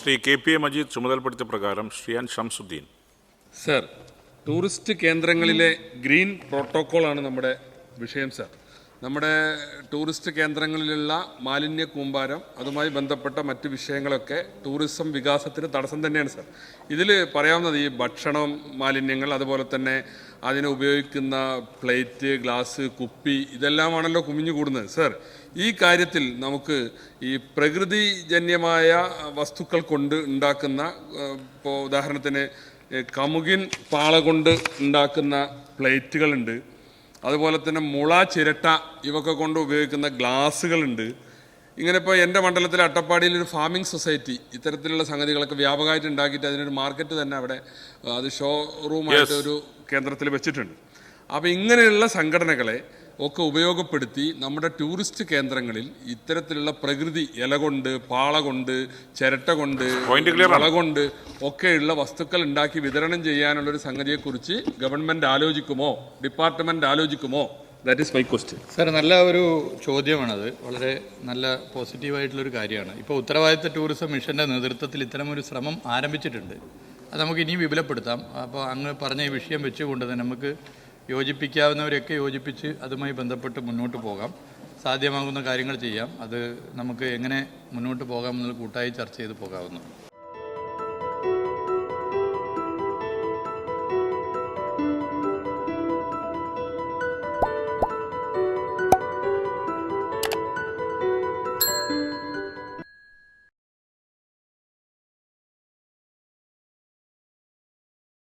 Shri K P A Majeed ചുമതലപ്പെടുത്തിയ പ്രകാരം ശ്രീയാൻ Shamsuddin. Sir tourist കേന്ദ്രങ്ങളിലെ ഗ്രീൻ പ്രോട്ടോക്കോളാണ് നമ്മുടെ വിഷയം സർ. നമ്മുടെ ടൂറിസ്റ്റ് കേന്ദ്രങ്ങളിലുള്ള മാലിന്യ കൂമ്പാരം അതുമായി ബന്ധപ്പെട്ട മറ്റ് വിഷയങ്ങളൊക്കെ ടൂറിസം വികാസത്തിന് തടസ്സം തന്നെയാണ് സർ. ഇതിൽ പറയാവുന്നത് ഈ ഭക്ഷണം മാലിന്യങ്ങൾ അതുപോലെ തന്നെ അതിന് ഉപയോഗിക്കുന്ന പ്ലേറ്റ് ഗ്ലാസ് കുപ്പി ഇതെല്ലാമാണല്ലോ കുമിഞ്ഞു കൂടുന്നത്. സർ ഈ കാര്യത്തിൽ നമുക്ക് ഈ പ്രകൃതിജന്യമായ വസ്തുക്കൾ കൊണ്ട് ഉണ്ടാക്കുന്ന ഇപ്പോൾ ഉദാഹരണത്തിന് കമുകിൻ പാള കൊണ്ട് ഉണ്ടാക്കുന്ന പ്ലേറ്റുകളുണ്ട് അതുപോലെ തന്നെ മുള ചിരട്ട ഇവൊക്കെ കൊണ്ട് ഉപയോഗിക്കുന്ന ഗ്ലാസ്സുകളുണ്ട്. ഇങ്ങനെ ഇപ്പോൾ എന്റെ മണ്ഡലത്തിലെ അട്ടപ്പാടിയിൽ ഒരു ഫാമിംഗ് സൊസൈറ്റി ഇത്തരത്തിലുള്ള സംഗതികളൊക്കെ വ്യാപകമായിട്ട് ഉണ്ടാക്കിയിട്ട് അതിനൊരു മാർക്കറ്റ് തന്നെ അവിടെ അത് ഷോറൂമായിട്ട് ഒരു കേന്ദ്രത്തിൽ വെച്ചിട്ടുണ്ട്. അപ്പോൾ ഇങ്ങനെയുള്ള സംഘടനകളെ ഒക്കെ ഉപയോഗപ്പെടുത്തി നമ്മുടെ ടൂറിസ്റ്റ് കേന്ദ്രങ്ങളിൽ ഇത്തരത്തിലുള്ള പ്രകൃതി ഇല കൊണ്ട് പാള കൊണ്ട് ചിരട്ട കൊണ്ട് ഇല വള കൊണ്ട് ഒക്കെയുള്ള വസ്തുക്കൾ ഉണ്ടാക്കി വിതരണം ചെയ്യാനുള്ള ഒരു സംഗതിയെക്കുറിച്ച് ഗവൺമെന്റ് ആലോചിക്കുമോ? Department ആലോചിക്കുമോ? That is my question sir നല്ല ഒരു ചോദ്യമാണത്. വളരെ നല്ല പോസിറ്റീവായിട്ടുള്ളൊരു കാര്യമാണ്. ഇപ്പോൾ ഉത്തരവാദിത്ത ടൂറിസം മിഷന്റെ നേതൃത്വത്തിൽ ഇത്തരമൊരു ശ്രമം ആരംഭിച്ചിട്ടുണ്ട്. അത് നമുക്ക് ഇനിയും വിപുലപ്പെടുത്താം. അപ്പോൾ അങ്ങ് പറഞ്ഞ ഈ വിഷയം വെച്ചുകൊണ്ട് തന്നെ നമുക്ക് യോജിപ്പിക്കാവുന്നവരെയൊക്കെ യോജിപ്പിച്ച് അതുമായി ബന്ധപ്പെട്ട് മുന്നോട്ട് പോകാം. സാധ്യമാകുന്ന കാര്യങ്ങൾ ചെയ്യാം. അത് നമുക്ക് എങ്ങനെ മുന്നോട്ട് പോകാമെന്നുള്ള കൂട്ടായി ചർച്ച ചെയ്ത് പോകാവുന്നു